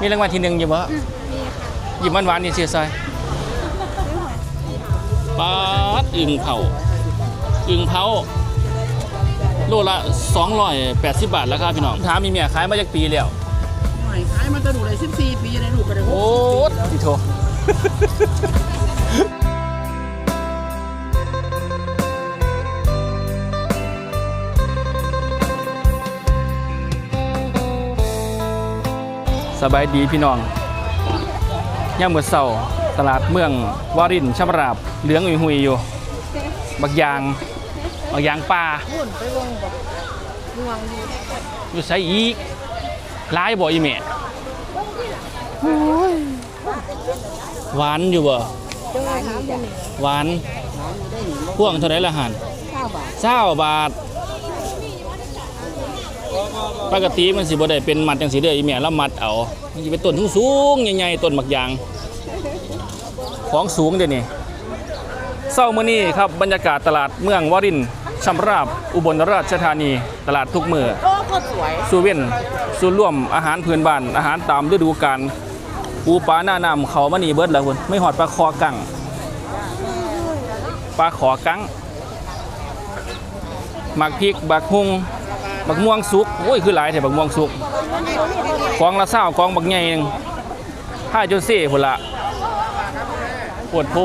มีรางวัลที่หนึ่งอยู่บ่หยิบหวานๆนี่เสียซอยปาดอึ่งเผาอึ่งเผาโลละ280 บาทแล้วครับพี่น้องถามมีเมียขายมาจากปีแล้วหน่อยขายมันจะดูเลย14 ปีในลูกก็ได้โอ้ดิโท สบายดีพี่น้องย่ามมือเสาตลาดเมืองวารินชำราบเหลืองอุยหุยอยู่ บักยาง บักยางปลาหุ่นไปวงแบบวงอยู่อยู่ใส่อีกร้ายบ่อีแม่หวานอยู่บ่หวานพ่วงเท่าไรละหัน9บาทเศร้าบาท ปกติมันสิบ่ได้เป็นมัดจังสีเด้ออีแม่ละมัดเอามันสิเป็นต้นสูงๆใหญ่ๆต้นมักยาง ของสูงเดี๋ยวนี้เศร้ามื้อนี้ครับบรรยากาศตลาดเมืองวารินชำราบ อุบลราชธานี ตลาดทุกมือโอ้ก็สวยสูเว้นสูร่วมอาหารพื้นบ้าน อาหารตามฤดูกาลปูปลาหน้าน้ำเขามานี่เบิดแล้วคุณไม่หอดปลาคอกังปลาขอกังหมักพริกบักฮุง บักม่วงสุกโอ้ยคือหลายแต่บักม่วงสุกกองละเศร้ากองบักใหญ่หนึงผ้าโจเซ่พุ่นละปวดโพ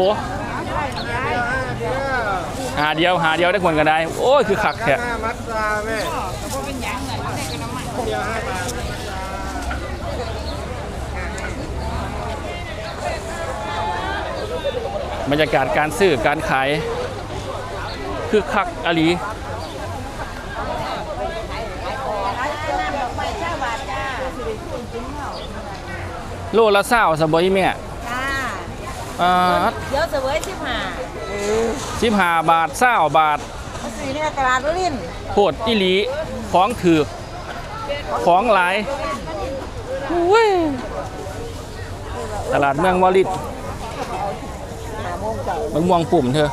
หาเดียวหาเดียวได้คนกันได้ โอ้ยคือขักแท้มัดซาแม่บรรยากาศการซื้อการขาย คือคักอหลี โลละเศร้าสบอยแม่จ้าอ่าเดี๋ยวเสวยชิบหาสิบห้าบาทเศร้าบาทสีเนี่ยตลาดลิ้นโพดอีหลีของถือกของหลายอุ้ยตลาดเมืองวาริดหาโมงเจ้ามันม่วงปุ่มเธอ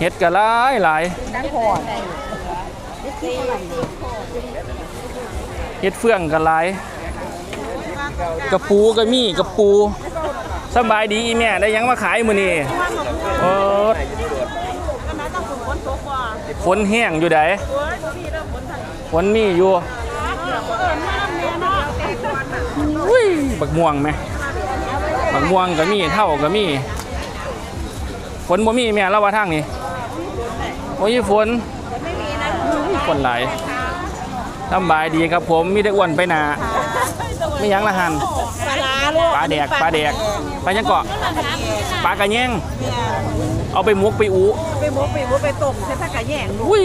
เห็ดกะหลายหลายดังพอน เฮ็ดเฟื่องกันหลายกระปูก็มีกระปูสบายดีอีแม่ได้ยังมาขายมื้อนี้โอ้ฝนแห้งอยู่ไดฝนมีอยู่อุ้ยบักม่วงไหมบักม่วงก็มีเท่าก็มีฝนบ่มีแม่เล่าว่าทางนี้โอ้ยฝนฝนไหล สำบายดีครับผมมีแต่อ้วนไปหนาไม่ยั้งละหันปลาร้าลูกปลาแดกปลาแดกปลายังเกาะปลากระแยงเอาไปมุกไปอูไปหมูไปหมูไปต้มใช้ผักกะแยงลูกอุ้ย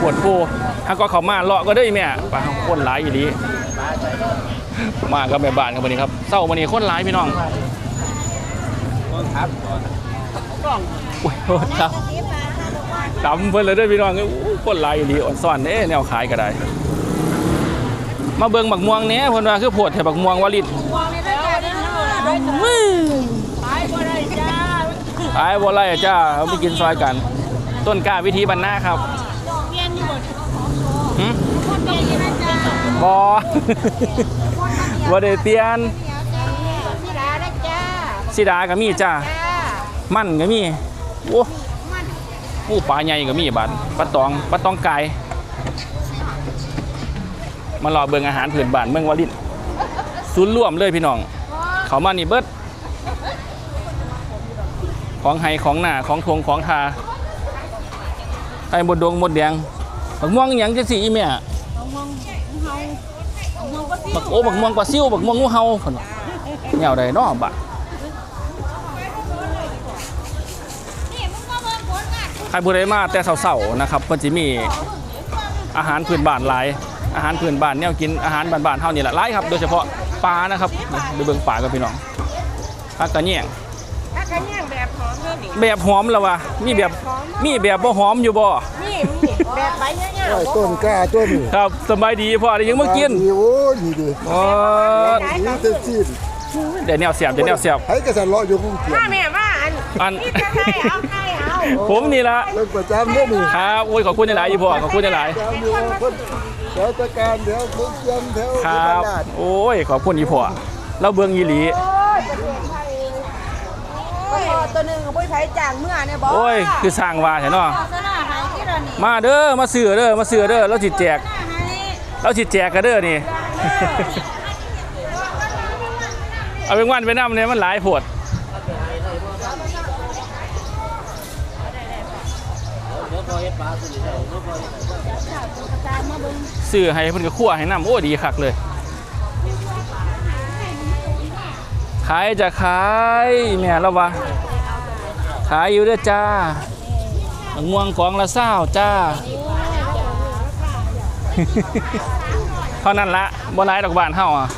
ปวดโพถ้าก็เขามาเลาะก็ได้แม่ปลาคนหลายอยู่ดีมากับแม่บ้านครับวันนี้ครับเศร้าวันนี้คนหลายพี่น้องครับอุ้ยโทษครับ ดำเพิ่นเลยเด้วยพี่น้องอู้คนหลายอยู่ดีอ่อนซ่อนเด้แนวขายก็ได้ มาเบิ่งบักม่วงเนี้ยเพิ่นว่าคือโพดแถบักม่วงวาลิดไปบ่ได้จ้าขายบัวไล่จ้าเอาไปกินซอยกัน ต้นกล้าวิธีบรรณาครับเรียนอยู่หึคนเรียนอยู่นะจ้าบอบ่ได้เตียนพี่ดานะจ้าสิดาก็มีจ้าจ้า มั่นก็มีโอ้ โอ้ปลาใหญ่ก็มีบาดปลาตองปลาตองไก่มารอเบิ่งอาหารพื้นบ้านเมืองวารินศูนย์ร่วมเลยพี่น้อง เขามานี่เบิดของไห้ของหน้าของทงของทาไอ้บดดงหมดแดงบักม่วงอิหยังจะสีอีแม่บักโอ้บักม่วงปลาซิวบักม่วงงูเห่าพุ่นน่ะแนวใดเนาะบัด ใครผู้ใดมาแต่เสาๆนะครับเพิ่นสิมีอาหารพื้นบ้านหลาย อาหารพื้นบ้านแนวกินอาหารบ้านๆเฮานี่แหละหลายครับ โดยเฉพาะปลานะครับนี่ไปเบิ่งปลากันพี่น้องปลากระแยงถ้ากะแยงแบบหอมเด้อนี่แบบหอมแล้ววะมีแบบมีแบบบ่หอมอยู่บ่นี่นี่แบบใบเงี้ยโอ้ยต้นกล้าต้นนี่ครับสบายดีพ่อได้ยังมากินดีโอ้ยดีดีโอ้นี่จะสิ้นเดี๋ยวแนวเสียบเดี๋ยวแนวเสียบให้กระสันเลาะอยู่พุ่งเกียมาแม่มาอันอันนี่จะใครเอาใครเอา ผมนี่ละเล่นประจำเนี่ยนี่ครับโอ้ยขอบคุณหลายๆอีพ่อขอบคุณหลายประจำอยู่คนแถวตะการแถวมุกเยี่ยมแถวๆครับตลาดโอ้ยขอบคุณอีพ่อเราเบิ่งอีหลีโอ้ยตัวหนึ่งกับปุ้ยไผ่จ่างเมื่อเนี่ยบอกโอ้ยคือสร้างว่าแท้เนาะสนาหายที่เรานี่มาเด้อมาซื้อเด้อมาซื้อเด้อเราสิแจกหายเราสิแจกกันเด้อนี่เอาเป็นวันไปนำเนี่ยมันหลายโพด ซื้อให้เพิ่นก็คั่วให้น้ำโอ้ดีคักเลย ขายจะขายแม่แล้ววะขายอยู่เด้อจ้าหม่วงกองละเศร้าจ้าเท่านั้นละบ่หลายดอกบานเฮาอะ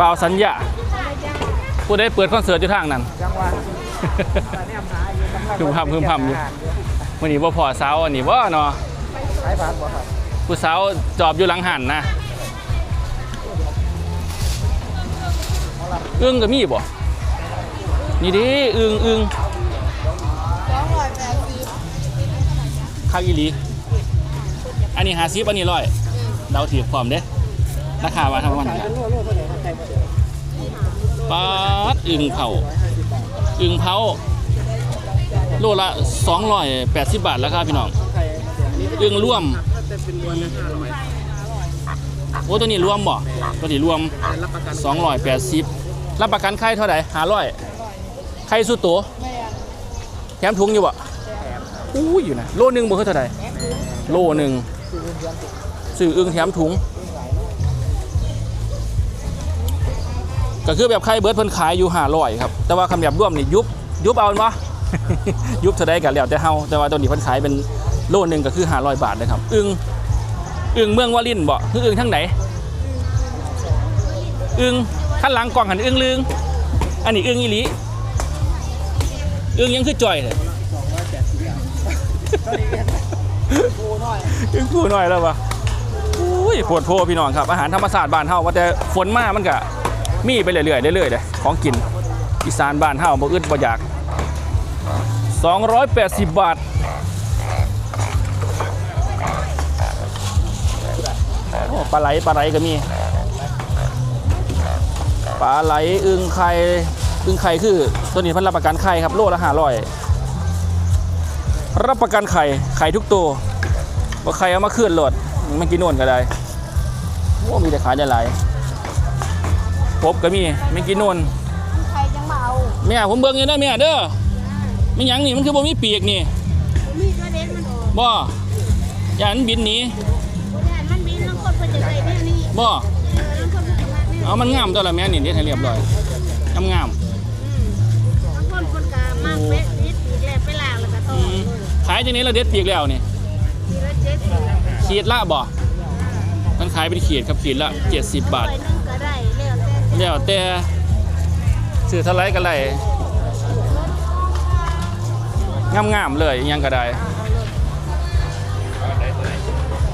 บ่าวสัญญาผู้ได้เปิดคอนเสิร์ตอยู่ทางนั้นจังหวะ พึมพำพึมพำอยู่มื้อนี้บ่พอเสาวอันนี้บ่เนาะขายผ่านบ่ครับผู้สาวจอบอยู่หลังหันนะอึ้งก็มีบ่นี่ดิอึ้งอึ้งสองร้อยแปดสิบคักอีหลีอันนี้50อันนี้ร้อยเดาถือพร้อมเด้ราคาว่าเท่าวันนั้นป๊าดอึ้งเผาอึ่งเผา โลละ 280 บาทแล้วครับพี่น้องอึ่งร่วมโอ้ตัวนี้รวมบ่ตัวนี้รวม 280 รับประกันไข่เท่าไหร่500ไข่สุดโตวแถมถุงอยู่บ่อู้ยอยู่นะโลหนึ่งบ่คือเท่าไหร่โลหนึ่งซื้ออึงแถมถุง ก็คือแบบไข่เบิร์ดเพิ่นขายอยู่500ครับ แต่ว่าคำแบบร่วมนี่ยุบยุบเอาเนาะ ยุบเท่าใดกันแล้วแต่เฮาแต่ว่าตัวนี้เพิ่นขายเป็นโลนึงก็คือ500บาทเลยครับอึงอึงเมืองวาลินบ่คืออึงทั้งไหนอึงข้างหลังกล่องหันอึงลึงอันนี้อึงอีหลีอึงยังคือจ่อยเลยอึงกูหน่อยแล้ววะอุ้ยปวดโพพี่น้องครับ อาหารธรรมศาสตร์บ้านเฮาว่าแต่ฝนมามันก็มีไปเรื่อยๆเรื่อยๆเลยของกินอีสานบ้านเฮาบ่อึดบ่อยาก 280 บาทโอ้ปลาไหลปลาไหลก็มี ปลาไหลอึงไข่อึงไข่คือตัวนี้เพันรับประกันไข่ครับ โลละ500รับประกันไข่ ไข่ทุกตัวว่าใครเอามาคืนโหลดมันกินโน่นก็ได้โอ้มีแต่ขายได้หลายพบก็มีไม่กินนวลใครจังมาเอาแม่ผมเบิ่งอยู่นะแม่เด้อ ไม่หยังนี่มันคือบ่มีปีกนี่มีกระเด็นมันออกบ่อย่ามันบินหนีแม่นมันมีน้ำคนเพิ่นจะใส่แน่นี่บ่เออน้ำคนเพิ่นจะมาแน่เอามันงามตัวละแม่นี่เด็ดให้เรียบร้อยงามงามน้ำคนคนกามากเป๊ะนิดอีกแล้วไปล้างแล้วก็ต้ๆออืมขายจังนี้เราเด็ดปีกแล้วนี่ทีละเจ็ดสิบขีดละบ่มันขายเป็นขีดครับขีดละ 70 บาท ร้อยหนึงก็ได้แล้วแต่แล้วแต่ซื้อเท่าไหรก็ได้ งามๆเลยอิหยังก็ได้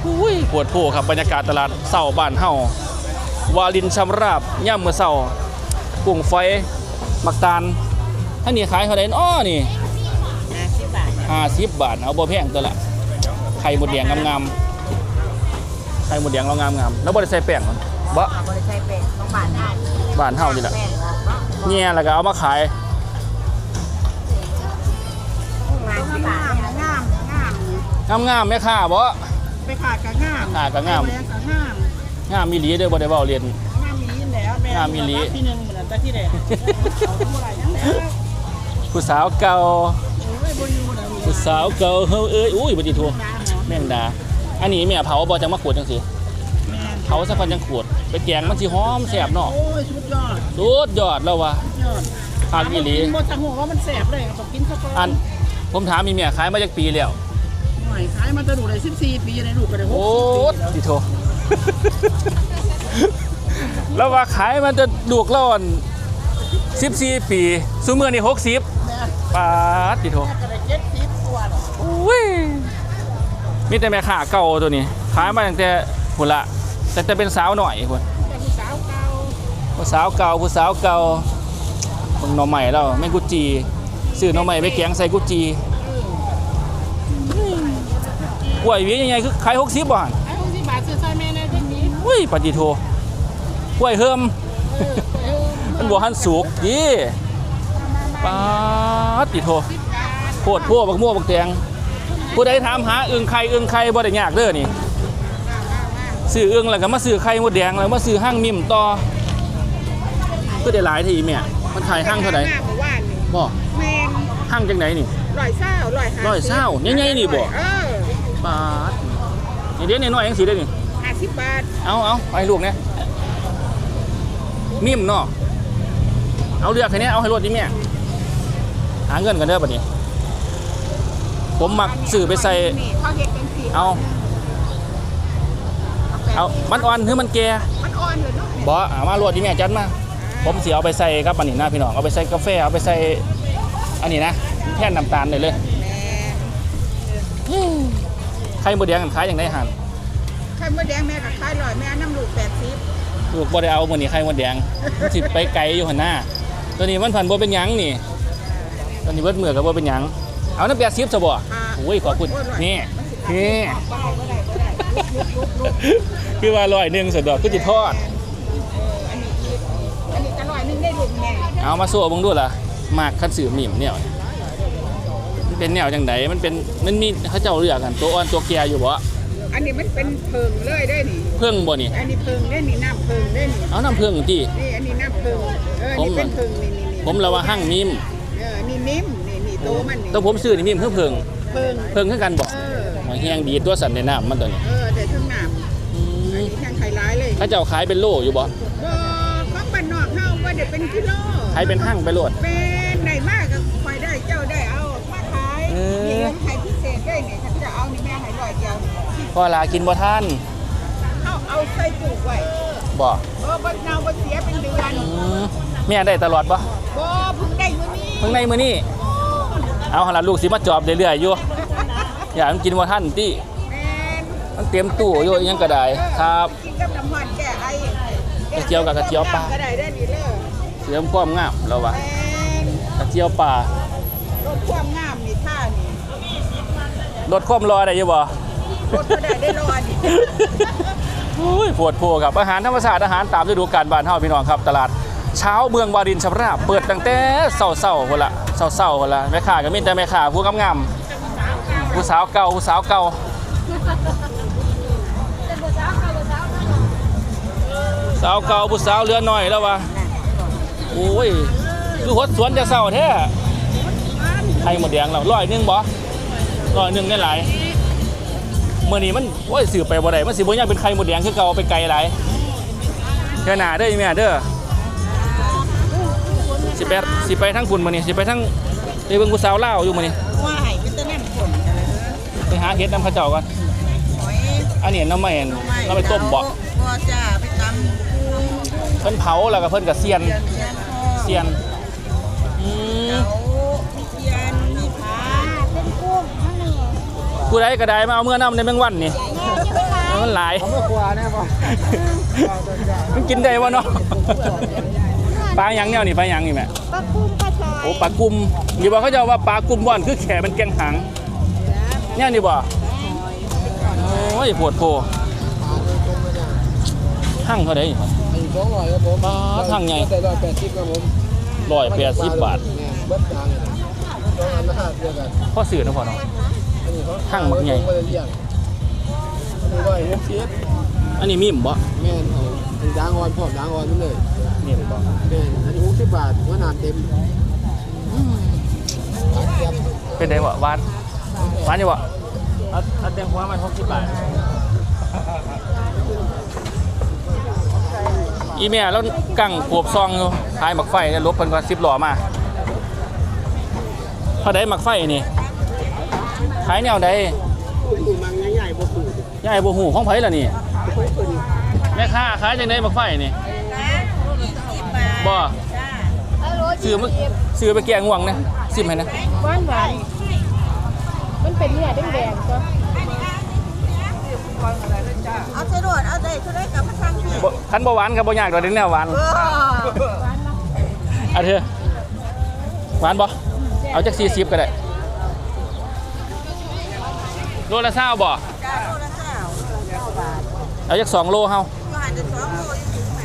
อุ้ยปวดโผครับบรรยากาศตลาดเสาบ้านเฮาวาลินชำราบย่ำเมื่อเสากุ้งไฟมักตาลถ้านี่ขายเท่าไหร่อ้อนี่ห้าสิบบาท50บาท เอาบ่แพงตัวละไข่หมดแดงงามๆไข่หมดแดงเรางามๆแล้วบ่ได้ใส่แป้งมันบ่เอาบริใช้เป็นต้องบาทได้บ้านเฮานี่แหละแป้งออกเนาะแง่แล้วก็เอามาขาย งามงามๆแม่ค้าบ่ไปขาดกับงามค้าก็งามแรงกับงามงามมีหลีเด้อบ่ได้เว้าเรียนงามมีแล้วแม่งามอีหลี ที่หนึ่งเหมือนแต่ที่แดงเอาทั้งหมดอะไรทั้งแล้วผู้สาวเก่าโอ้ยบนอยู่นะมีผู้สาวเก่าเฮาเอ้ยอุ้ยบ่ติโทน้ำหอมแม่งดา อันนี้แม่เผาบ่จังมาขวดจังซี่แม่นเผาซะก่อนจังขวด ไปแกงมันสิหอมแซ่บเนาะโอ้ยสุดยอดสุดยอดแล้วว่ะยอดคักอีหลีกินบ่จังหัวว่ามันแสบเลยต้องกินข้าวกล้องอันผมถามมีแม่ขายมาจากปีแล้วห น่อยขายมาตั้งแต่14 ปีในลูกก็ได้โอ้60ปีแล้วติโทแล้วว่าขายมันจะลูกแล้วอัน14 ปีซุมื้อนี้60แม่ปาดติโทก็ได้70ตัวดอกอุ้ยมีแต่แม่ค้าเก่าตัวนี้ขายมาตั้งแต่พุ่นละแต่แต่เป็นสาวหน่อยพุ่นแต่ผู้สาวเก่าผู้สาวเก่าผู้สาวเก่าเบิ่งหน่อใหม่แล้วแม่งกุจีมซื้อหน่อไม้ไปแกงใส่กุจี กล้วยหวียังไงคือขาย60บาทไอ้หกสิบบาทซื้อซอยแม่ในที่นี้อุ้ยปฏิโทกล้วยเฮิมมันบ่หันสุกดีปาติโทโพดพวกบักม่วงบักแตงผู้ใดถามหาอึ่งไข่อึ่งไข่บ่ได้ยากเด้อนี่ซื้ออึ่งแล้วก็มาซื้อไข่มดแดงแล้วมาซื้อห้างมิมต่อก็ได้หลายทีแม่มันขายห้างเท่าไหร่หน้าหมู่บ้านนี่บ่แมนห้างจังไหนนี่ร้อยเศร้าร้อยห้าร้อยเศร้าใหญ่ๆนี่บ่เออ ปาดนี่เดี๋ยวนี้น้อยจังสิได้อนี่ห้าสิบบาทเอาเอาไปลูกเนี่ยมิมเนาะเอาเลือกแค่นี้เอาให้รถดิแม่หาเงินกันเด้อบัดนี้ ผมมักซื้อไปใส่ นี่เขาเฮ็ดเป็นสีเอา เอา มันอ่อนหรือมันแก่มันอ่อนเลยเนาะบ่เอามารถดิแม่จัดมา ผมสิเอาไปใส่กับอันนี้นะพี่น้อง เอาไปใส่กาแฟ เอาไปใส่ อันนี้นะ แท่นน้ำตาลได้เลย แม่ ไข่มดแดงกันขายอย่างไรหันไข่มดแดงแม่กับไข่ร้อยแม่น้ำลูกแปดสิบลูกบ่ได้เอามื้อนี้ไข่มดแดงมันสิไปไกลอยู่หั่นหน้า ตัวนี้มันพันบ่เป็นหยังนี่ ตัวนี้เบิดมือก็บ่เป็นหยัง เอาน้ำ80ซะบ่โอ้ยขอบคุณนี่นี่คือว่าร้อยหนึงสะดอกคือสิทอดอันนี้ก็ร้อยหนึงได้ลูกแม่เอามาสู้เบิ่งดูล่ะมากคันสือหมิ่มเนี่ยมัน เป็นแนวจังไดมันเป็นมันมีเขาเจ้าเลือกกันตัวอ่อนตัวแก่อยู่บ่อันนี้มันเป็นเพิงเลยได้นี่ เพิ่งบ่นี่อันนี้เพิงได้นี่น้ำเพิงได้นี่เอาน้ำเพิ่งตินี่อันนี้น้ำเพิงเออนี่เป็นเพิงนี่นี่นี่ผมละว่าหั่งมิมเออนี่นิ่มนี่นี่โตมันนี่แตัวผมซื้อนี่มิมคือเพิ่งเพิงเพิ่งคือกันบ่เออมาเฮียงดีตัวสันในน้ำมันตัวนี้เออแต่ทั้งน้ำอือันมนี้แทงไข่ร้ายเลยเขาเจ้าขายเป็นโลอยู่บ่บ่ของบ้านนอกเฮาบ่ได้เป็นกิโลขายเป็นหั่งไปโลดเป็นไหน ขายเออนี่เงินไข่พิเศษได้นี่ฉันจะเอานี่แม่ให้ร้อยเดียวพอลากินบ่ทันเขาเอาใส่ตู้ไว้บ่เออบ่เน่าบ่เสียเป็นเดือนอืมแม่ได้ตลอดบ่บ่เพิ่งได้มื้อนี้เพิ่งในมื้อนี้เอาหั่นล่ะลูกสิมาจอบเรื่อยๆอยู่อย่ามันกินบ่ทันติแม่นมันเตรียมตู้อยู่อิหยังก็ได้ครับ กินกับน้ำมันแก้ไอกระเจียวกับกระเจียวปลา ก็ได้ได้นี่เด้อเสริมความงามแล้ววะแม่นกระเจียวป่าลด ความงามนี่ท่านี่ลดความรอได้อยู่บ่ลดก็ได้ได้รอนี่อุ้ยปวดโพครับ อาหารธรรมชาติอาหารตามฤดูกาลบ้านเฮาพี่น้องครับ ตลาดเช้าเมืองวารินชำราบเปิดตั้งแต่เช้าๆพุ่นละเช้าๆพุ่นละแม่ค้าก็มีแต่แม่ค้าผู้งามๆผู้สาวเก่าผู้สาวเก่าสาวเก่าผู้สาวเรือน้อยแล้ววะโอ้ยคือหดสวนจะเศร้าแท้ ไข่หมดแดงแล้วร้อยหนึงบ่ร้อยหนึงได้หลายเมื่อนี้มันโอ้ยสืบไปบ่ได้มันสิบ่ยังเป็นไข่หมดแดงคือเก่าไปไกลหลายเด้อหน้าเด้ออีแม่เด้อสิไปสิไปทั้งคุณมื้อนี้สิไปทั้งไปเบิ่งผู้สาวลาวอยู่มื้อนี้ว่าให้เป็นตะนั่นคนไปหาเฮ็ดนำเขาเจ้าก่อนหอยอันนี้น้ำมันเราไปต้มบ่บ่จ้าไปตำเพิ่นเผาแล้วก็เพิ่นก็เสียนเทียนพ่อเสียน ผู้ใดก็ได้มาเอาเมื่อน้ำในแมงวันนี่มันหลายเอาเมื่อควาแน่ป่ะมันกินได้วะเนาะปลาหยังแนวนี่ปลาหยังนี่แม่ปลากุ้งปลาซอยโอ้ปลากุมอย่าบอกเขาเจะว่าปลากุมบ่อนคือแขมันแกงหางเนี่ยนี่บ่โอ้ยปวดโพหั่งเท่าไหร่ครับอันนี้สองร้อยครับผมปลาทางใหญ่แต่ร้อยแปดสิบครับผมร้อยแปดสิบบาทเนี่ยเบิดทางเลยสองอันละห้าเดียวกันพ่อสื่อนะพ่อเนาะอันนี้เขา ทางบักใหญ่บ่ได้เลี้ยงอันนี้ร้อยหกสิบอันนี้มิมบ่แม่นเอาเป็นยางอ่อนพร้อมยางอ่อนมันเลยมิมบ่แม่นอันนี้หกสิบบาทหัวหนานเต็มหวานเจี๊ยบเป็นไงบ่หวานหวานอยู่บ่เอาเอาแตงหัวมัน60บาทอีเมียแล้วกั้งขวบซองอยู่ขายหมักไฟแล้วลบเพิ่นก็10หล่อมาเท่าใดหมักไฟนี่ ขายแนวใดลูกมังใหญ่ๆบ่ปูยายบ่ฮู้ของไผล่ะนี่แม่ค้าขายจังได๋หมักไฟนี่บ่ซื้อมาซื้อไปแกงง่วงนะซิมให้นะหวานหวานมันเป็นเนื้อแดงๆก็เอาใส่รวดเอาใส่ชุดได้กับพระช่างพี่บ่คันบ่หวานก็บ่ยากดอกเด้แนวหวานเอออะเธอหวานบ่แซ่เอาจากสี่สิบก็ได้โลละเศร้าบ่จ้าโลละเก้าเก้าบาทเอาจากสองโลเฮาก็หันจะสองโลอยู่ถึงไหน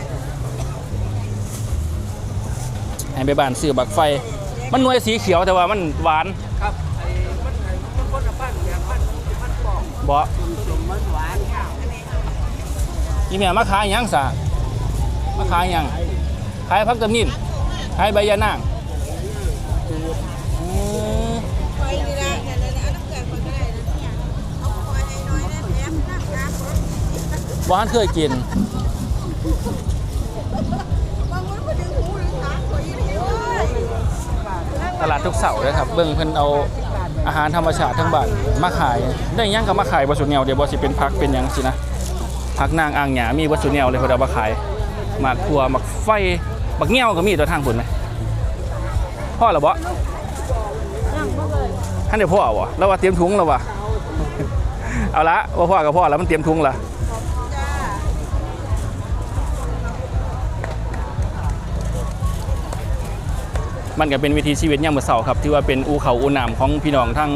ให้ไปบ้านซื้อบักไฟ มันหน่วยสีเขียวแต่ว่ามันหวานครับไอ้มันไอ้มันคนละพันอย่างพันพันปอกบ่สมมันหวานข้าวอีแม่มาขายหยังซะมาขายหยังขายพักตำนินขายใบยานาง บ่ทันเคยกินตลาดทุกเสาร์เลยครับ เบิ่งเพิ่นเอาอาหารธรรมชาติทั้งบ้านมาขาย ได้หยังก็มาขายบ่สุแนวเดี๋ยวบ่สิเป็นผักเป็นยังสินะผักนางอ่างหยามีบ่สุแนวเลยเพิ่นเอามาขายหมากทัวหมากไฟบักเงี้ยวก็มีตัวทางพุ่นไหมพ่อแล้วบ่ท่านได้พ่อบ่แล้วว่าเตรียมถุงแล้ววะเอาละว่าพ่อกับพ่อแล้วมันเตรียมถุงละ มันก็เป็นวิถีชีวิตย่ามมือเช้าครับที่ว่าเป็นอูเขาอูน้ำของพี่น้องทั้ง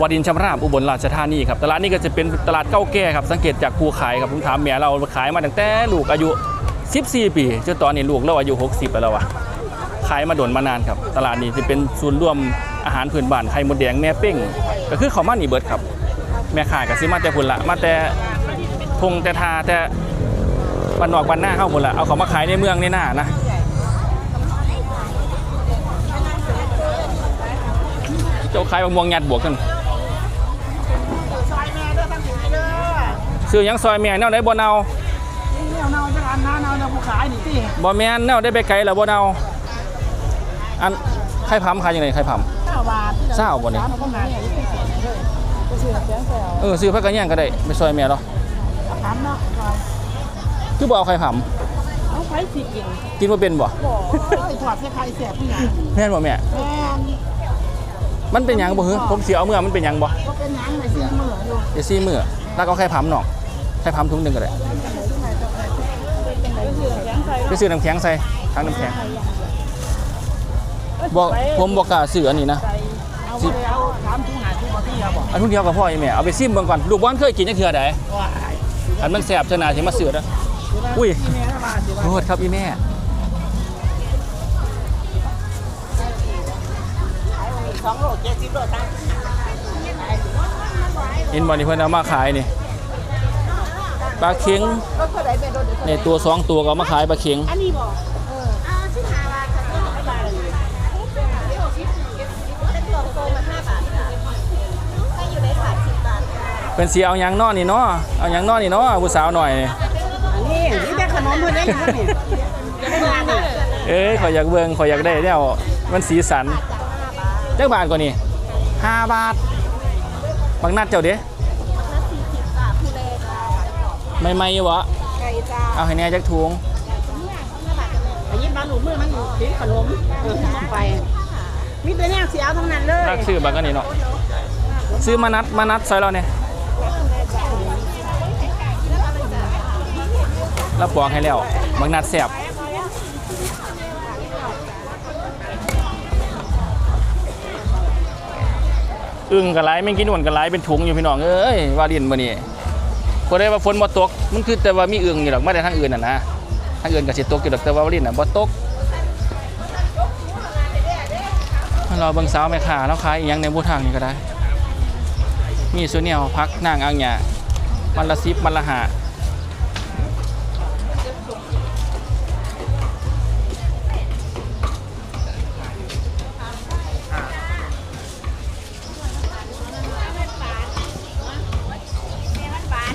วดินชำราบอุบลราชธานีครับตลาดนี้ก็จะเป็นตลาดเก่าแก่ครับสังเกตจากผู้ขายครับผมถามแม่เราขายมาตั้งแต่ลูกอายุ 14 ปีจนตอนนี้ลูกเราอายุ 60แล้ววะขายมาโดนมานานครับตลาดนี้จะเป็นศูนย์รวมอาหารพื้นบ้านไข่มดแดงแม่เป้งก็คือเขาวมานี่เบิดครับ แม่ขายก็สิมาแต่พุ่นละมาแต่ทงแต่ทาแต่บ้านนอกบ้านหน้าเข้าพุ่นละเอาเขามาขายในเมืองในหน้านะ จ้าขายบางม่วงยัดบวกกันซอยแม่เด้อตั้งถึงเด้อซื้อหยังซอยแม่แนวได้บ่เนาเนี่ยเนาจะอันน้าเนาจะผู้ขายนี่ที่บ่แม่นแนวได้ไปไกลแล้วบ่เนาอันไข่ผํขายจังไดไข่ผํเก้าบาทเศร้าบ่นี่มันก็หนาอย่างนี้ก็ซื้อเสียงแซวเออซื้อผักกระแยงก็ได้ไปซอยแม่เนาะถามเนาะคือบ่เอาไข่ผํเอาไปสิกินกินบ่เป็นบ่บ่ไอ้ถอดใส่ไข่แสบผู้หญิงแม่นบ่แม่แม่น มันเป็นหยังบ่ฮึผมสิเอาเมื่อมันเป็นหยังบ่ก็เป็นหยังในสีมืออยู่เดี๋ยวซี่มื้อแล้วก็เอาไข่ผํเนาะไข่ผํถุงหนึงก็ได้ไปซื้อน้ำแข็งใส่ถังน้ำแข็งบ่ผมบ่กล้าซื้ออันนี้นะเอาไปเอาถามทุกหาทุกมาที่ครับบอกอันทุกเดียวกับพ่อไอ้แม่เอาไปซิมเบิ่งก่อนลูกบ่เคยกินจักเทื่อใดว่าอันมันแซ่บซะน่าสิมาซื้อเด้ออุ้ยที่แม่มาสิว่าโทษครับอีแม่ เจ็ดสิบโลตั้งเห็นบอนี่เพิ่นเอามาขายนี่ปลาเค็งรถเท่าไหร่เป็นรถเดี๋ยวในตัวสองตัวก็เอามาขายปลาเค็งอันนี้บอกเออเอาสิบห้าบาทค่ะสิบห้าบาทเดี๋ยวสิบเป็นตัวโกงมาห้าบาทค่ะถ้าอยู่ในถาดสิบบาทค่ะเป็นสีเอาหยังนอนี่เนาะเอาหยังนอนี่เนาะผู้สาวหน่อยนี่อันนี้นี่แต่ขนมเพื่อนได้อยู่นี่เอ้ยขอยอยากเบิ่งขอยอยากได้แนวมันสีสัน จักบาทกว่านี่ห้าบาทบางนัดเจ้าเด้ละสี่สิบบาทผู้แรกค่ะใหม่ๆอยู่บ่ไก่จ้าเอาให้แหน่จักถุงอันนี้บ้านหนูมือมันถือขนมเออไปมีแต่เนี่ยเสียทั้งนั้นเลยรักซื้อบักอันนี้เนาะซื้อมานัดมานัดซอยเราเนี่ยแล้วปอกให้แล้วบางนัดแซ่บ อึ้งกระไรไม่กินหวนกระไรเป็นถุงอยู่พี่น้องเอ้ยว่าดินมานี่พอได้ว่าฝนบ่ตกมันคือแต่ว่ามีอึ้งอยู่หรอกไม่ได้ทางอื่นน่ะนะทางอื่นก็สิตกอยู่หรอกแต่ว่าว่าดินน่ะบ่ตกเราเบิ่งสาวแม่ขาแล้วขายอีหยังในบูทางนี้ก็ได้ มีส่วนแนวพักนางอังหยามันละซิบมันละหา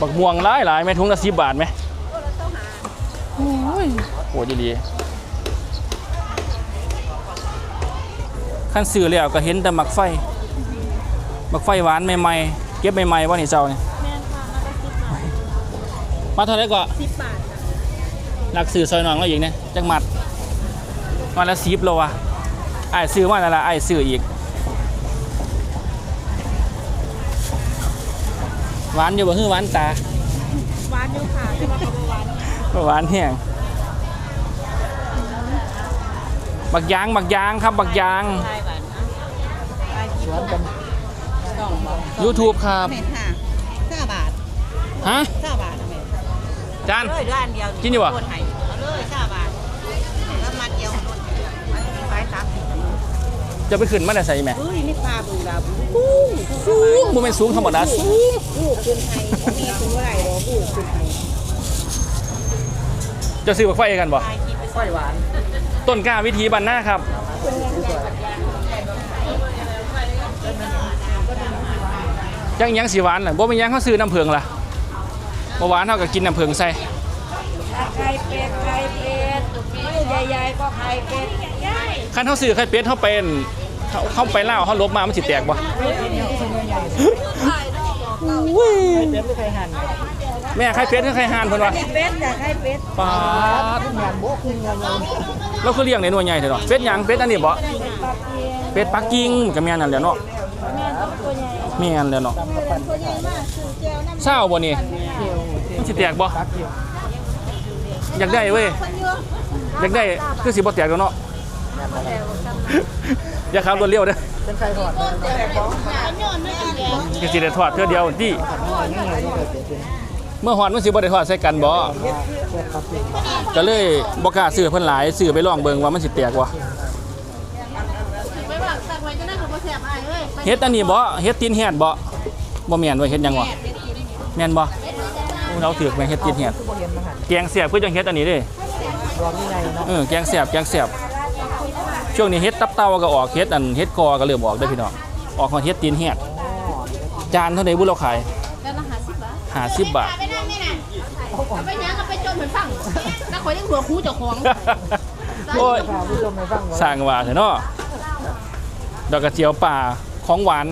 บักม่วงหลายหลายๆไหมถุงละ10บาทไหมโอ้ยโหดีๆขั้นซื้อแล้วก็เห็นแต่หมักไฟหมักไฟหวานใหม่ๆเก็บใหม่ๆว่านี่เจ้านี่แม่นค่ะมาละสิบบาทมาเท่าไหร่ก็สิบบาทค่ะหลักซื้อซอยน้องเราอีกเนี่ยจักหมัดมาละ10โลวะไอ้ายซื้อมาแล้วล่ะไอ้ายซื้ออีก หวานอยู่บ่ฮือหวานตาหวานอยู่ค่ะแต่ว่าเขาบ่หวานบ่หวานแห้งบักยางบักยางครับบักยางใช่หวานนะ YouTube ครับเม็ดค่ะห้าบาทฮะห้าบาทนะเม็ดจานเลยด้วยอันเดียวกินอยู่วะโคตรไทยเอาเลย จะไปขึ้นมาได้ใส่แม่เฮ้ยนี่ปลาบูดาบูสูงบ่แม่นสูงธรรมดาสูงบูขึ้นไทยมีคุณว่าไรหรอบูขึ้นไทยจะซื้อบักไฟกันบ่ปลากินไปค่อยหวาน ต้นกล้าวิธีบรรณาครับยังยังสีหวานเน่ะบ่เป็นยังเขาซื้อน้ำเพิงล่ะบ่หวานเท่ากับกินน้ำเพิงใส่ไข่เป็ดไข่เป็ดมือใหญ่ๆก็ไข่เป็ดใหญ่คันเขาซื้อไข่เป็ดเขาเป็น เขาเขาไปล่าวเขาลบมามันสิแตกบ่อุ้ยเป็ดหรือไข่หั่นแม่ไข่เป็ดคือไข่ห่านเพิ่นว่าเป็ดแต่ไข่เป็ดปาดงานโบกคืองานใหญ่เราคือเลี้ยงในหน่วยใหญ่เถอะเนาะเป็ดหยังเป็ดอันนี้บ่เป็ดปักกิ่งก็แม่นนั่นแหละเนาะแม่นแหล้วเนาะเศร้าบ่นี่มันสิแตกบ่อยากได้เว้ยอยากได้คือสิบ่แตกแล้วเนาะ อย่าขับรถเร็วเด้อเป็นไข่ทอดกสิได้ทอดเทื่อเดียวที่เมื่อฮอดมันสิบ่ได้ทอดใส่กันบ่ก็เลยบ่กล้าซื้อเพิ่นหลายซื้อไปลองเบิ่งว่ามันสิแตกบ่ไปวะเฮ็ดอันนี้บ่เฮ็ดตีนแฮดบ่บ่แม่นว่าเฮ็ดหยังวะแม่นบ่เราถือแม่เฮ็ดตีนแฮดแกงเสียบคือจังเฮ็ดอันนี้เด้รอนี่ไงเนาะเออแกงเสียบแกงเสียบ ช่วงนี้เฮ็ดตับเต่าก็ออกเฮ็ดอันเฮ็ดกอก็เริ่มออกเด้อพี่น้องออกมาเฮ็ดตีนแฮดจานเท่าใดบุเราขายแล้วละ50บาท50บาทไปนั่งนี่น่ะเอาไปยังเอาไปจนเหมือนฟังแล้วข่อยยังหัวคูเจ้าของโอ้ยพาผู้ชมไปฟังสร้างว่าเถอะเนาะดอกกระเจียวป่าของหวาน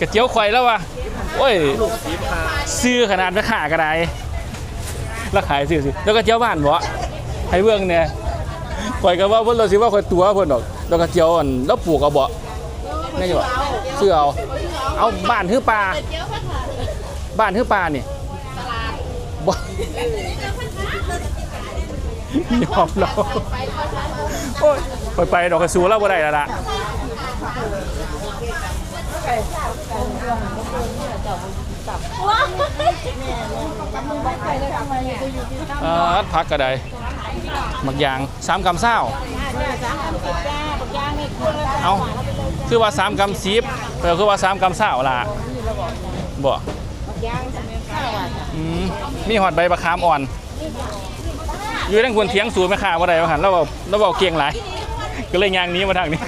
กระเจียวไข่แล้ววะโอ้ยซื้อขนาดไม่ขาก็ได้แล้วขายซื้อสิแล้วกระเจียวบ้านบ่ให้เบิ่งเนี่ย ข่อยก็ว่าเพิ่นเราสิว่าข่อยตัวเพิ่นดอกดอกกระเจียวอันแล้วปลูกเอาบ่แม่นอยู่บ่ซื้อเอาเอาบ้านคือป่าบ้านคือป่านี่บ่ยอมเราโอ้ยไปไปดอกกระสูแล้วบ่ได้แล้วล่ะว้าวเออพักก็ได้ หมักยางสามกำเศร้าเอาคือว่าสามกำซีบเออคือว่าสามกำเศร้าล่ะบ่อืมมีหอดใบบักขามอ่อน อยู่ทั้งคนเถียงสูนไม่ข่าว่าได้ว่าหันเราบอกเราบอกเกียงหลาย ก็เลยยางหนี้มาทางนี้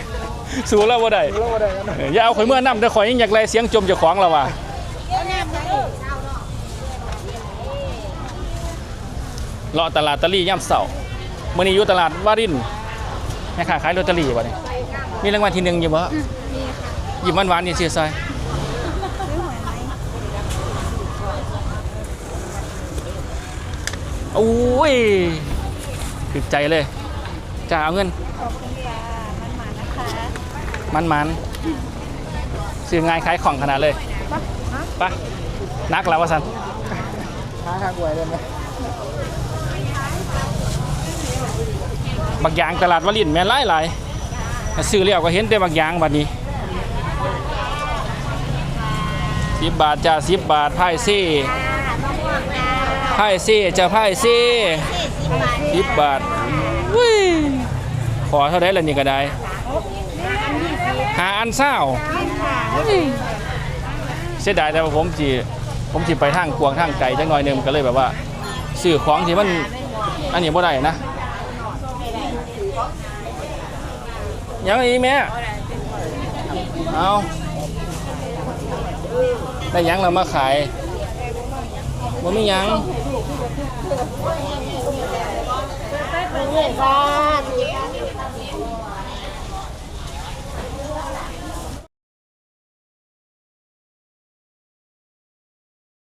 สูเราบ่ได้เอออย่าเอาข่อยเมื่อน้ำแต่ข่อยยังอยากไล่เสียงจมเจ้าของเราว่ะเลาะตลาดตะลี่ย่ำเสาร์ มื่อนี้อยู่ตลาดวารินแม่ค้าขายลอตเตอรี่บ่เนี่ยมีรางวัลที่หนึ่งอยู่บ่หยิบหวานๆนี่เสียซอยโอ้ยติดใจเลยจะเอาเงินมันมันๆซื้อง่ายขายของขนาดเลยไปะนักแล้ววะสันหาทางหวยเลยไหม บักยางตลาดวลินแม่นหลายหลายซื้อแล้วก็เห็นแต่บักยางบัดนี้สิบบาทจ้าสิบบาทไพ่ซี่ไพ่ซี่จะไพ่ซี่สิบบาทขอเท่าไดล่ะนี่ก็ได้หาอันเศร้าเสียดายแต่ว่าผมจีผมจีไปทางกวงทางไกลจังหน่อยนึงก็เลยแบบว่าซื้อของที่มันอันนี้บ่ได้นะ ยังอีกแม่ เอาได้ยังเรามาขายบ่มียังเรื่อยๆบ้าน